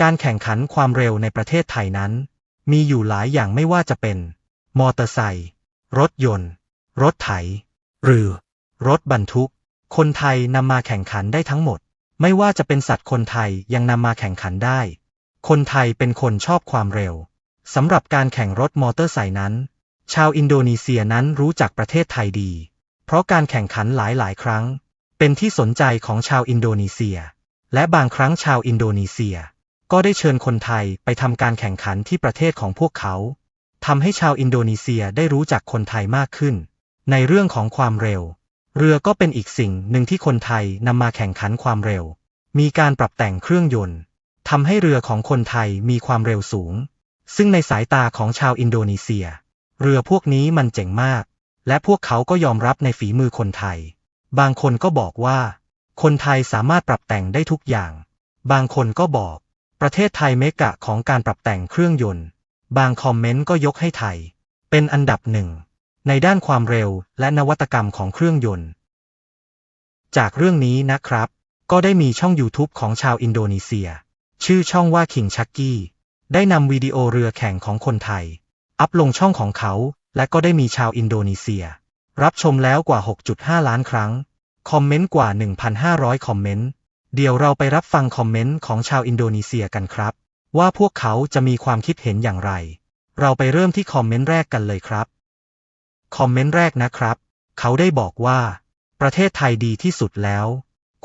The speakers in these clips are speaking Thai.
การแข่งขันความเร็วในประเทศไทยนั้น มีอยู่หลายอย่างไม่ว่าจะเป็น มอเตอร์ไซค์รถยนต์ รถไถ หรือ รถบรรทุก คนไทยนำมาแข่งขันได้ทั้งหมด ไม่ว่าจะเป็นสัตว์คนไทยยังนำมาแข่งขันได้ คนไทยเป็นคนชอบความเร็วสำหรับการแข่งรถมอเตอร์ไซค์นั้น ชาวอินโดนีเซียนั้นรู้จักประเทศไทยดี เพราะการแข่งขันหลายๆ ครั้ง เป็นที่สนใจของชาวอินโดนีเซีย และบางครั้งชาวอินโดนีเซีย ก็ได้เชิญคนไทยไปทำการแข่งขันที่ประเทศของพวกเขาทำให้ชาวอินโดนีเซียได้รู้จักคนไทยมากขึ้น ในเรื่องของความเร็ว เรือก็เป็นอีกสิ่งหนึ่งที่คนไทยนำมาแข่งขันความเร็ว มีการปรับแต่งเครื่องยนต์ทำให้เรือของคนไทยมีความเร็วสูง ซึ่งในสายตาของชาวอินโดนีเซีย เรือพวกนี้มันเจ๋งมาก และพวกเขาก็ยอมรับในฝีมือคนไทย บางคนก็บอกว่า คนไทยสามารถปรับแต่งได้ทุกอย่าง บางคนก็บอก ประเทศไทยเมกะของการปรับแต่งเครื่องยนต์ บางคอมเมนต์ก็ยกให้ไทย เป็นอันดับหนึ่ง ในด้านความเร็วและนวัตกรรมของเครื่องยนต์ จากเรื่องนี้นะครับ ก็ได้มีช่อง YouTube ของชาวอินโดนีเซีย ชื่อช่องว่าคิงชักกี้ได้นำวิดีโอเรือแข่งของคนไทย อัพลงช่องของเขา และก็ได้มีชาวอินโดนีเซีย รับชมแล้วกว่า 6.5 ล้านครั้ง คอมเมนต์กว่า 1,500 คอมเมนต์ เดี๋ยวเราไปรับฟังคอมเมนต์ของชาวอินโดนีเซียกันครับ ว่าพวกเขาจะมีความคิดเห็นอย่างไร เราไปเริ่มที่คอมเมนต์แรกกันเลยครับ คอมเมนต์แรกนะครับ เขาได้บอกว่า ประเทศไทยดีที่สุดแล้ว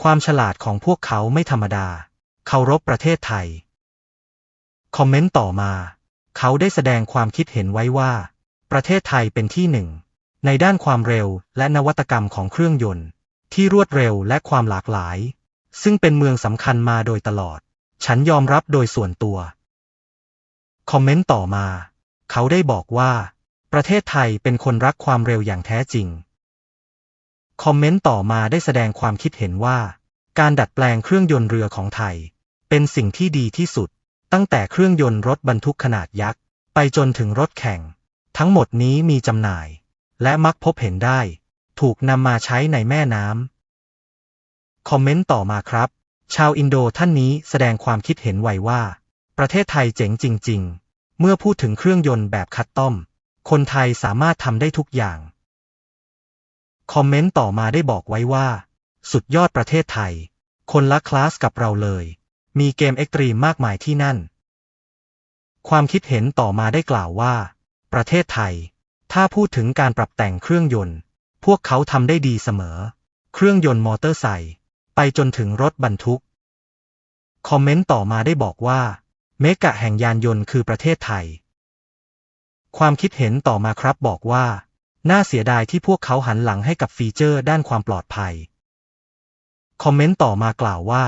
ความฉลาดของพวกเขาไม่ธรรมดา เคารพประเทศไทย คอมเมนต์ต่อมา เขาได้แสดงความคิดเห็นไว้ว่า ประเทศไทยเป็นที่หนึ่ง ในด้านความเร็วและนวัตกรรมของเครื่องยนต์ ที่รวดเร็วและความหลากหลาย ซึ่งเป็นเมืองสำคัญมาโดยตลอด ฉันยอมรับโดยส่วนตัว คอมเมนต์ต่อมา เขาได้บอกว่า ประเทศไทยเป็นคนรักความเร็วอย่างแท้จริง คอมเมนต์ต่อมาได้แสดงความคิดเห็นว่า การดัดแปลงเครื่องยนต์เรือของไทย เป็นสิ่งที่ดีที่สุด ตั้งแต่เครื่องยนต์รถบรรทุกขนาดยักษ์ ไปจนถึงรถแข่ง ทั้งหมดนี้มีจำหน่าย และมักพบเห็นได้ ถูกนำมาใช้ในแม่น้ำ คอมเมนต์ต่อมาครับ ชาวอินโดท่านนี้แสดงความคิดเห็นไว้ว่า ประเทศไทยเจ๋งจริง ๆ เมื่อพูดถึงเครื่องยนต์แบบคัดต้อม คนไทยสามารถทำได้ทุกอย่าง คอมเมนต์ต่อมาได้บอกไว้ว่า สุดยอดประเทศไทย คนละคลาสกับเราเลย มีเกมเอ็กตรีมมากมายที่นั่น ความคิดเห็นต่อมาได้กล่าวว่า ประเทศไทย ถ้าพูดถึงการปรับแต่งเครื่องยนต์ พวกเขาทำได้ดีเสมอ เครื่องยนต์มอเตอร์ไซค์ ไปจนถึงรถบรรทุก คอมเมนต์ต่อมาได้บอกว่า เมกะแห่งยานยนต์คือประเทศไทย ความคิดเห็นต่อมาครับบอกว่า น่าเสียดายที่พวกเขาหันหลังให้กับฟีเจอร์ด้านความปลอดภัย คอมเมนต์ต่อมากล่าวว่า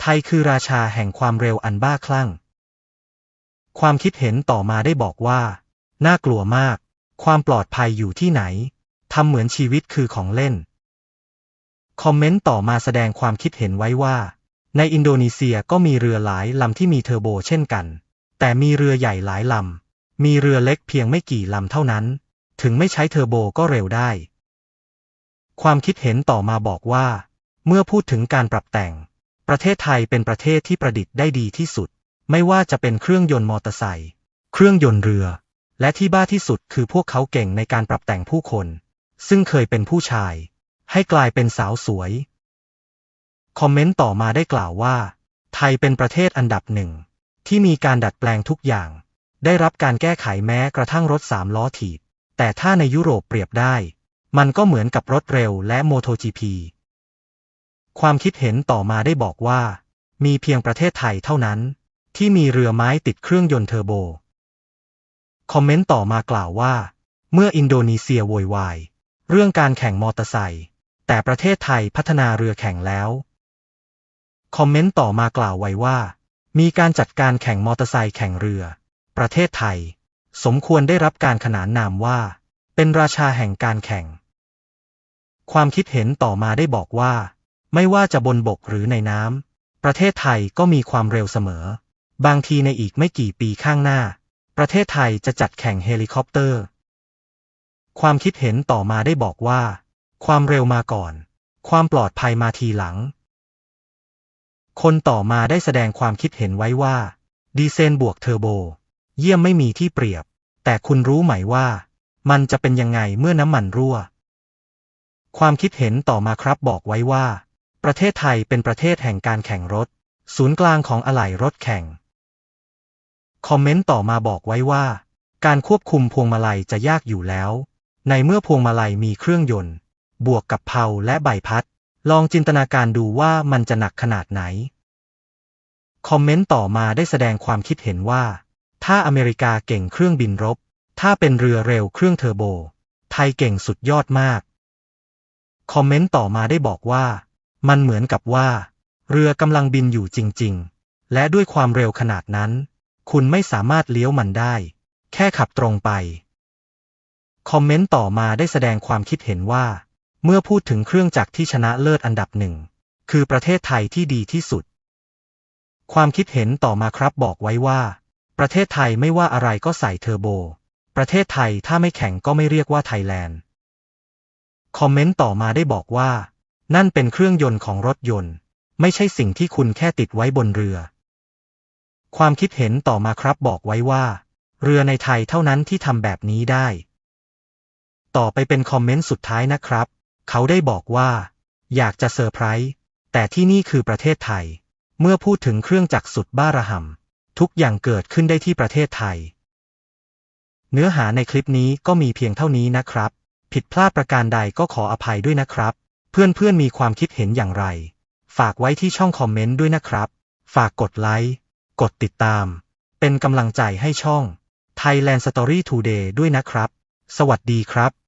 ไทยคือราชาแห่งความเร็วอันบ้าคลั่ง ความคิดเห็นต่อมาได้บอกว่า น่ากลัวมาก ความปลอดภัยอยู่ที่ไหนทำเหมือนชีวิตคือของเล่น คอมเมนต์ต่อมาแสดงความคิดเห็นไว้ว่า ในอินโดนีเซียก็มีเรือหลายลำที่มีเทอร์โบเช่นกัน แต่มีเรือใหญ่หลายลำ มีเรือเล็กเพียงไม่กี่ลำเท่านั้น ถึงไม่ใช้เทอร์โบก็เร็วได้ ความคิดเห็นต่อมาบอกว่า เมื่อพูดถึงการปรับแต่ง ประเทศไทยเป็นประเทศที่ประดิษฐ์ได้ดีที่สุด ไม่ว่าจะเป็นเครื่องยนต์มอเตอร์ไซค์เครื่องยนต์เรือ และที่บ้าที่สุดคือพวกเขาเก่งในการปรับแต่งผู้คน ซึ่งเคยเป็นผู้ชาย ให้กลายเป็นสาวสวย คอมเมนต์ต่อมาได้กล่าวว่า ไทยเป็นประเทศอันดับหนึ่ง ที่มีการดัดแปลงทุกอย่าง ได้รับการแก้ไขแม้กระทั่งรถสามล้อถีบ แต่ถ้าในยุโรปเปรียบได้ มันก็เหมือนกับรถเร็วและโมโต GP ความคิดเห็นต่อมาได้บอกว่า มีเพียงประเทศไทยเท่านั้น ที่มีเรือไม้ติดเครื่องยนต์เทอร์โบ คอมเมนต์ต่อมากล่าวว่า เมื่ออินโดนีเซียโวยวาย เรื่องการแข่งมอเตอร์ไซค์ แต่ประเทศไทยพัฒนาเรือแข่งแล้ว คอมเมนต์ต่อมากล่าวไว้ว่า มีการจัดการแข่งมอเตอร์ไซค์แข่งเรือ ประเทศไทย สมควรได้รับการขนานนามว่า เป็นราชาแห่งการแข่ง ความคิดเห็นต่อมาได้บอกว่า ไม่ว่าจะบนบกหรือในน้ำประเทศไทยก็มีความเร็วเสมอ บางทีในอีกไม่กี่ปีข้างหน้า ประเทศไทยจะจัดแข่งเฮลิคอปเตอร์ ความคิดเห็นต่อมาได้บอกว่า ความเร็วมาก่อน ความปลอดภัยมาทีหลัง คนต่อมาได้แสดงความคิดเห็นไว้ว่า ดีเซลบวกเทอร์โบ เยี่ยมไม่มีที่เปรียบ แต่คุณรู้ไหมว่า มันจะเป็นยังไงเมื่อน้ำมันรั่ว ความคิดเห็นต่อมาครับบอกไว้ว่า ประเทศไทยเป็นประเทศแห่งการแข่งรถ ศูนย์กลางของอะไหล่รถแข่ง คอมเมนต์ต่อมาบอกไว้ว่า การควบคุมพวงมาลัยจะยากอยู่แล้ว ในเมื่อพวงมาลัยมีเครื่องยนต์ บวกกับเพลาและใบพัด ลองจินตนาการดูว่ามันจะหนักขนาดไหน คอมเมนต์ต่อมาได้แสดงความคิดเห็นว่า ถ้าอเมริกาเก่งเครื่องบินรบ ถ้าเป็นเรือเร็วเครื่องเทอร์โบ ไทยเก่งสุดยอดมาก คอมเมนต์ต่อมาได้บอกว่า มันเหมือนกับว่า เรือกำลังบินอยู่จริง ๆ และด้วยความเร็วขนาดนั้น คุณไม่สามารถเลี้ยวมันได้ แค่ขับตรงไปคอมเมนต์ต่อมาได้แสดงความคิดเห็นว่า เมื่อพูดถึงเครื่องจักรที่ชนะเลิศอันดับหนึ่ง คือประเทศไทยที่ดีที่สุด ความคิดเห็นต่อมาครับบอกไว้ว่า ประเทศไทยไม่ว่าอะไรก็ใส่เทอร์โบ ประเทศไทยถ้าไม่แข็งก็ไม่เรียกว่าไทยแลนด์ คอมเมนต์ต่อมาได้บอกว่า นั่นเป็นเครื่องยนต์ของรถยนต์ ไม่ใช่สิ่งที่คุณแค่ติดไว้บนเรือ ความคิดเห็นต่อมาครับบอกไว้ว่า เรือในไทยเท่านั้นที่ทำแบบนี้ได้ ต่อไปเป็นคอมเมนต์สุดท้ายนะครับ เขาได้บอกว่า อยากจะเซอร์ไพรส์แต่ที่นี่คือประเทศไทย เมื่อพูดถึงเครื่องจักรสุดบ้าระห่ำทุกอย่างเกิดขึ้นได้ที่ประเทศไทย เนื้อหาในคลิปนี้ก็มีเพียงเท่านี้นะครับ ผิดพลาดประการใดก็ขออภัยด้วยนะครับ เพื่อนๆมีความคิดเห็นอย่างไร ฝากไว้ที่ช่องคอมเมนต์ด้วยนะครับ ฝากกดไลค์กดติดตาม เป็นกำลังใจให้ช่อง Thailand Story Today ด้วยนะครับ สวัสดีครับ